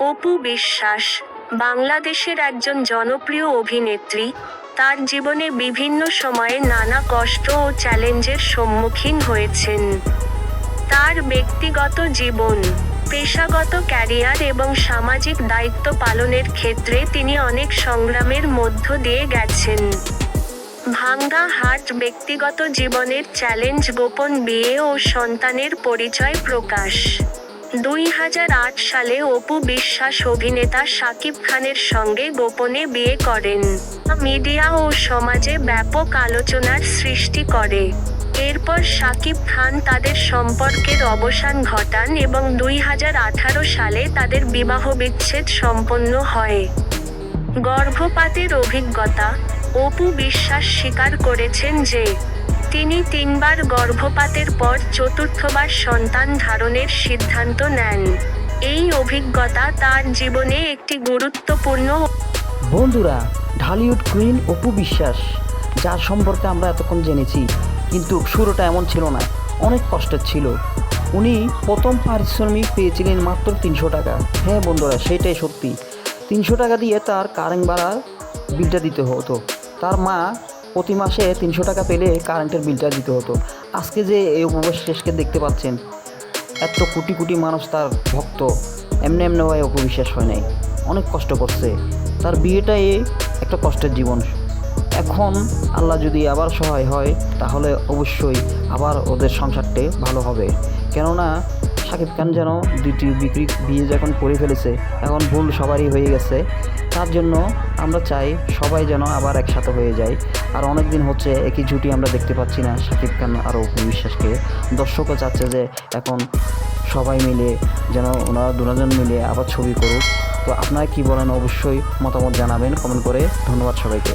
অপু বিশ্বাস, বাংলাদেশের একজন জনপ্রিয় অভিনেত্রী, তার জীবনে বিভিন্ন সময়ে নানা কষ্ট ও চ্যালেঞ্জের সম্মুখীন হয়েছেন। তার ব্যক্তিগত জীবন, পেশাগত ক্যারিয়ার এবং সামাজিক দায়িত্ব পালনের ক্ষেত্রে তিনি অনেক সংগ্রামের মধ্য দিয়ে গেছেন। ভাঙ্গা হাট ব্যক্তিগত জীবনের চ্যালেঞ্জ, গোপন বিয়ে ও সন্তানের পরিচয় প্রকাশ। দুই হাজার আট সালে অপু বিশ্বাস অভিনেতা শাকিব খানের সঙ্গে গোপনে বিয়ে করেন। মিডিয়া ও সমাজে ব্যাপক আলোচনার সৃষ্টি করে। এরপর শাকিব খান তাদের সম্পর্কের অবসান ঘটান এবং দুই হাজার আঠারো সালে তাদের বিবাহ বিচ্ছেদ সম্পন্ন হয়। গর্ভপাতের অভিজ্ঞতা, অপু বিশ্বাস স্বীকার করেছেন যে তিনি তিনবার গর্ভপাতের পর চতুর্থবার সন্তান ধারণের সিদ্ধান্ত নেন। এই অভিজ্ঞতা তার জীবনে একটি গুরুত্বপূর্ণ বন্ধুরা, ঢালিউড কুইন অপু বিশ্বাস, যার সম্পর্কে আমরা এতক্ষণ জেনেছি, কিন্তু শুরুটা এমন ছিল না, অনেক কষ্টের ছিল। উনি প্রথম পারিশ্রমিক পেয়েছিলেন মাত্র তিনশো টাকা। হ্যাঁ বন্ধুরা, সেটাই সত্যি। তিনশো টাকা দিয়ে তার কারেন্ট ভাড়ার বিলটা দিতে হতো। তার মা প্রতি মাসে তিনশো টাকা পেলে কারেন্টের বিলটা দিতে হতো। আজকে যে এই উপবাস শেষকে দেখতে পাচ্ছেন, এত কোটি কোটি মানুষ তার ভক্ত, এমনি এমনি হয় অপবিশ্বাস হয় নাই। অনেক কষ্ট করছে। তার বিয়েটাই একটা কষ্টের জীবন। এখন আল্লাহ যদি আবার সহায় হয়, তাহলে অবশ্যই আবার ওদের সংসারটে ভালো হবে। কেননা শাকিব খান যেন দুটি বিক্রি বিয়ে যখন করে ফেলেছে, এখন ভুল সবারই হয়ে গেছে। তার জন্য আমরা চাই সবাই যেন আবার একসাথে হয়ে যায়। আর অনেক দিন হচ্ছে একই জুটি আমরা দেখতে পাচ্ছি না শাকিব খান আর অপু বিশ্বাসকে। দর্শকও চাচ্ছে যে এখন সবাই মিলে যেন ওনারা দুজন মিলে আবার ছবি করুক। তো আপনারা কি বলেন অবশ্যই মতামত জানাবেন কমেন্ট করে। ধন্যবাদ সবাইকে।